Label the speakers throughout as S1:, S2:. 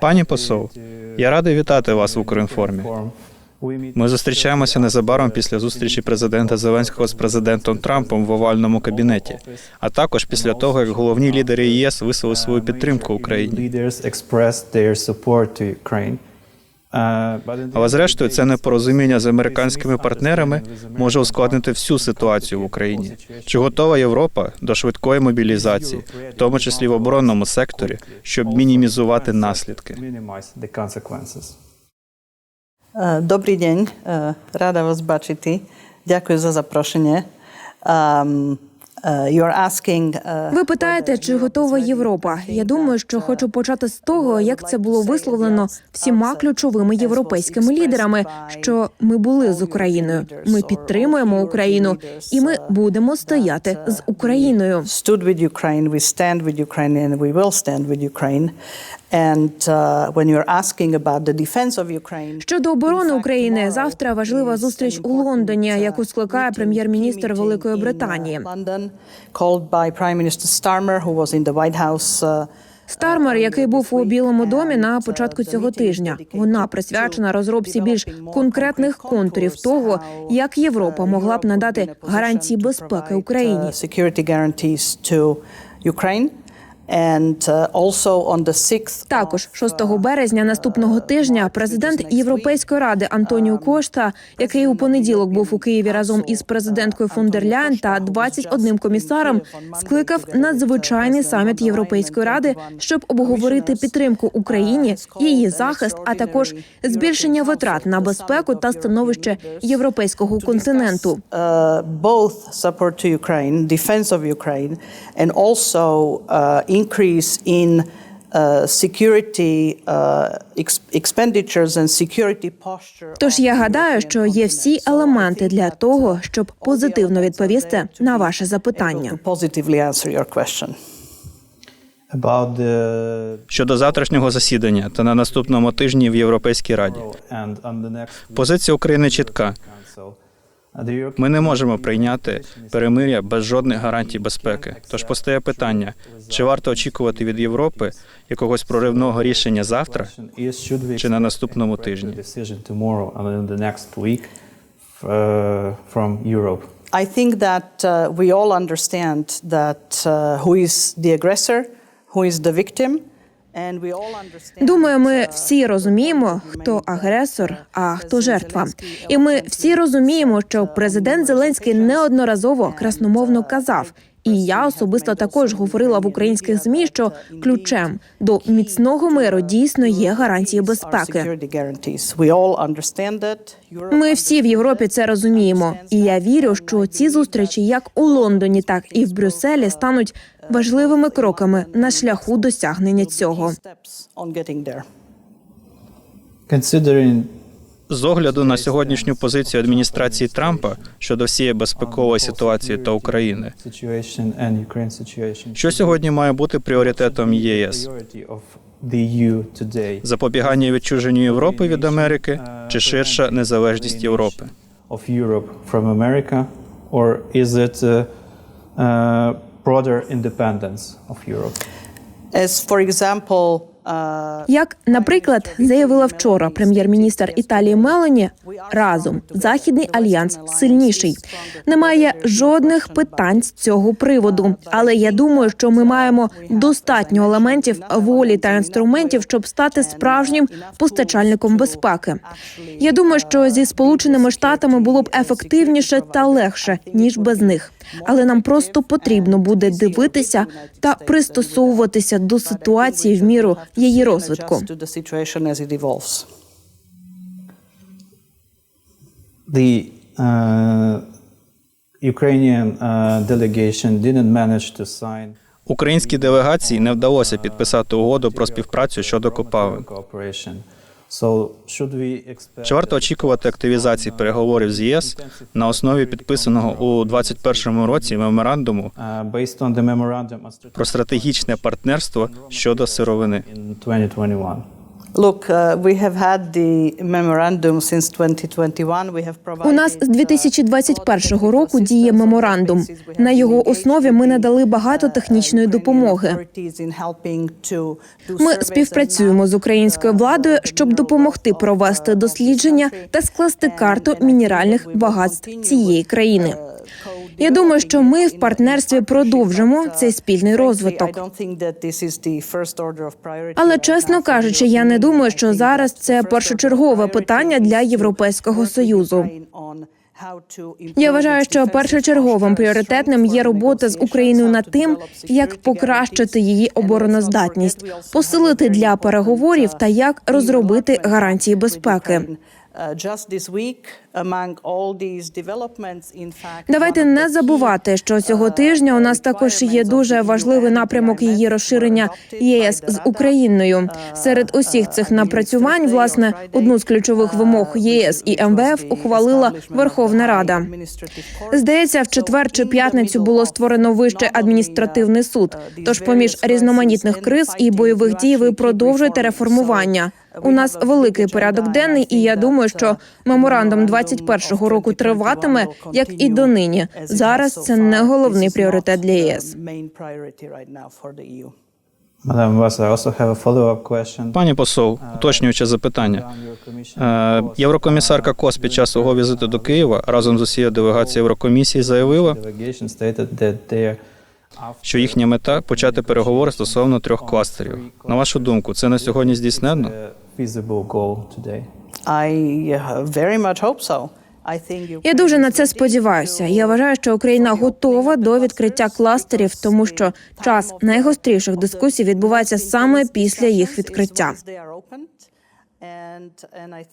S1: Пані посол, я радий вітати вас в Укрінформі. Ми зустрічаємося незабаром після зустрічі президента Зеленського з президентом Трампом в овальному кабінеті, а також після того, як головні лідери ЄС висловили свою підтримку Україні. Але зрештою, це непорозуміння з американськими партнерами може ускладнити всю ситуацію в Україні. Чи готова Європа до швидкої мобілізації, в тому числі в оборонному секторі, щоб мінімізувати наслідки?
S2: Е, Добрий день, Е, рада вас бачити. Дякую за запрошення. You are asking, uh,
S3: Ви питаєте, чи готова Європа? Я думаю, що хочу почати з того, як це було висловлено всіма ключовими європейськими лідерами, що ми були з Україною. Ми підтримуємо Україну, і ми будемо стояти з Україною.
S2: stood with Ukraine, we stand with Ukraine, and we will stand with Ukraine. Uh,
S3: Щодо оборони України, завтра важлива зустріч у Лондоні, яку скликає прем'єр-міністр Великої Британії.
S2: The White House. Uh,
S3: Стармер, який був у Білому домі на початку цього тижня, вона присвячена розробці більш конкретних контурів того, як Європа могла б надати гарантії безпеки Україні.
S2: Uh, security guarantees to Ukraine. And uh, also on the 6th
S3: Також 6 березня наступного тижня президент Європейської ради Антоніо Кошта, який у понеділок був у Києві разом із президенткою фон дер Ляйн та 21 комісаром, скликав надзвичайний саміт Європейської ради, щоб обговорити підтримку Україні, її захист, а також збільшення витрат на безпеку та становище європейського континенту.
S2: uh, both support to Ukraine, defense of Ukraine, and also uh, increase in uh, security uh, expenditures and security posture.
S3: Тож я гадаю, що є всі елементи для того, щоб позитивно відповісти на ваше запитання.
S1: Щодо завтрашнього засідання та на наступному тижні в Європейській раді. Позиція України чітка.
S4: council, uh, the European
S1: Ми не можемо прийняти перемир'я без жодних гарантій безпеки. Тож постає питання: чи варто очікувати від Європи якогось проривного рішення завтра? Чи на наступному тижні?
S2: I think that uh, we all understand that uh, who is the aggressor, who is the victim,
S3: Думаю, ми
S2: uh,
S3: всі розуміємо, хто агресор, а хто жертва. І ми всі розуміємо, що президент Зеленський неодноразово красномовно казав. І я особисто також говорила в українських змі, що ключем до міцного миру дійсно є гарантії безпеки. Ми всі в Європі це розуміємо, і я вірю, що ці зустрічі, як у Лондоні, так і в Брюсселі, стануть важливими кроками на шляху досягнення цього.
S4: Considering
S1: З огляду на сьогоднішню позицію адміністрації Трампа щодо всієї безпекової ситуації та України, що сьогодні має бути пріоритетом ЄС? Запобігання відчуженню Європи від Америки чи ширша незалежність Європи?
S4: or is it uh, uh, broader independence of Europe?
S2: As for example, uh,
S3: Як, наприклад, заявила вчора прем'єр-міністр Італії Мелані, разом західний альянс сильніший. Немає жодних питань з цього приводу. Але я думаю, що ми маємо достатньо елементів волі та інструментів, щоб стати справжнім постачальником безпеки. Я думаю, що зі сполученими штатами було б ефективніше та легше ніж без них. Але нам просто потрібно буде дивитися та пристосовуватися до ситуації в міру її розвитку.
S2: the
S4: uh, Ukrainian uh, delegation didn't manage to sign
S1: Українській делегації не вдалося підписати угоду про співпрацю щодо копалин. Чи варто очікувати активізації переговорів з єС на основі підписаного у 2021 році меморандуму
S4: uh,
S1: про стратегічне партнерство щодо сировини?
S4: In 2021?
S2: Look, uh, we have had the memorandum since 2021. We have provided,
S3: У нас з
S2: uh,
S3: 2021 року діє меморандум. На його основі ми надали багато технічної допомоги. Ми співпрацюємо з українською владою, щоб допомогти провести дослідження та скласти карту мінеральних багатств цієї країни. Я думаю, що ми в партнерстві продовжимо цей спільний розвиток. Але чесно кажучи, я не думаю, що зараз це першочергове питання для Європейського союзу. Я вважаю, що першочерговим пріоритетним є робота з Україною над тим, як покращити її обороноздатність, посилити для переговорів та як розробити гарантії безпеки. Давайте не забувати, що цього тижня у нас також є дуже важливий напрямок її розширення ЄС з Україною. Серед усіх цих напрацювань, власне, одну з ключових вимог ЄС і МВФ ухвалила Верховна Рада. Здається, в четвер чи п'ятницю було створено вищий адміністративний суд. Тож, поміж різноманітних криз і бойових дій, ви продовжуєте реформування. У нас великий порядок денний, і я думаю, що меморандум 21-го року триватиме, як і донині. Зараз це не головний пріоритет для ЄС.
S1: Пані посол, уточнююче запитання. Е, Єврокомісарка Кос під час свого візиту до Києва разом з усією делегацією Єврокомісії заявила, що їхня мета почати переговори стосовно трьох кластерів. На вашу думку, це на сьогодні здійсненно?
S4: Feasible goal today.
S2: I uh, very much hope so.
S3: Я дуже на це сподіваюся. Я вважаю, що Україна готова до відкриття кластерів, тому що час найгостріших дискусій відбувається саме після їх відкриття.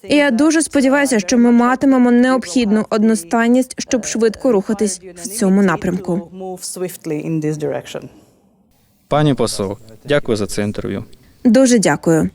S3: І я дуже сподіваюся, що ми матимемо необхідну одностайність, щоб швидко рухатись в цьому напрямку.
S1: Пані посол, дякую за це інтерв'ю.
S3: Дуже дякую.